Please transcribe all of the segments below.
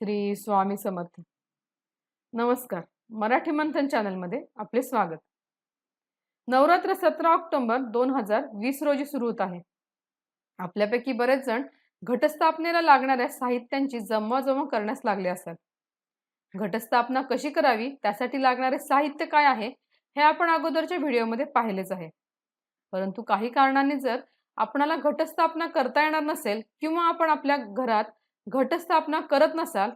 श्री स्वामी समर्थ. नमस्कार. मराठी मंथन चॅनलमध्ये आपले स्वागत. नवरात्र सतरा ऑक्टोबर दोन हजार वीस रोजी सुरू होत आहे. आपल्यापैकी बरेच जण घटस्थापनेला लागणाऱ्या साहित्यांची जमवाजमव करण्यास लागले असतात. घटस्थापना कशी करावी त्यासाठी लागणारे साहित्य काय आहे हे आपण अगोदरच्या व्हिडिओमध्ये पाहिलेच आहे. परंतु काही कारणांनी जर आपणाला घटस्थापना करता येणार नसेल किंवा आपण आपल्या घरात घटस्थापना करत नसाल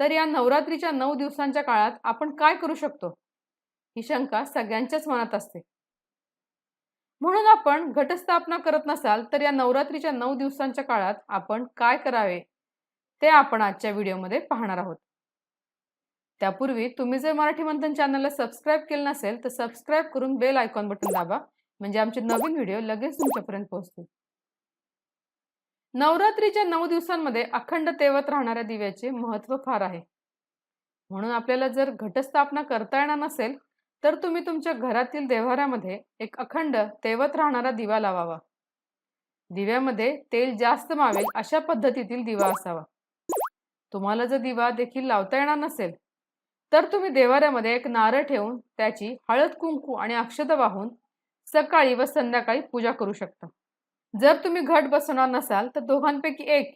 तर या नवरात्रीच्या नऊ दिवसांच्या काळात आपण काय करू शकतो? ही शंका सगळ्यांच्याच मनात असते. म्हणून आपण घटस्थापना करत नसाल तर या नवरात्रीच्या नऊ दिवसांच्या काळात आपण काय करावे? ते आपण आजच्या व्हिडिओमध्ये पाहणार आहोत. त्यापूर्वी तुम्ही जर मराठी मंथन चॅनलला सबस्क्राईब केलं नसेल तर सबस्क्राईब करून बेल आयकॉन बटन दाबा म्हणजे आमचे नवीन व्हिडिओ लगेच तुमच्यापर्यंत पोहोचतील. नवरात्रीच्या नऊ दिवसांमध्ये अखंड तेवत राहणाऱ्या दिव्याचे महत्त्व फार आहे. म्हणून आपल्याला जर घटस्थापना करता येणार नसेल तर तुम्ही तुमच्या घरातील देव्हाऱ्यामध्ये एक अखंड तेवत राहणारा दिवा लावावा. दिव्यामध्ये तेल जास्त मावेल अशा पद्धतीतील दिवा असावा. तुम्हाला जर दिवा देखील लावता येणार नसेल तर तुम्ही देवाऱ्यामध्ये एक नारळ ठेवून त्याची हळद कुंकू आणि अक्षत वाहून सकाळी व संध्याकाळी पूजा करू शकता. जर तुम्ही घट बसवणार नसाल तर दोघांपैकी एक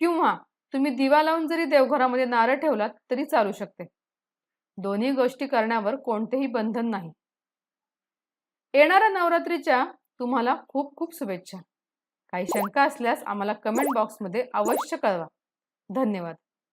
किंवा तुम्ही दिवा लावून जरी देवघरामध्ये नारळ ठेवलात तरी चालू शकते. दोन्ही गोष्टी करण्यावर कोणतेही बंधन नाही. येणाऱ्या नवरात्रीच्या तुम्हाला खूप खूप शुभेच्छा. काही शंका असल्यास आम्हाला कमेंट बॉक्समध्ये अवश्य कळवा. धन्यवाद.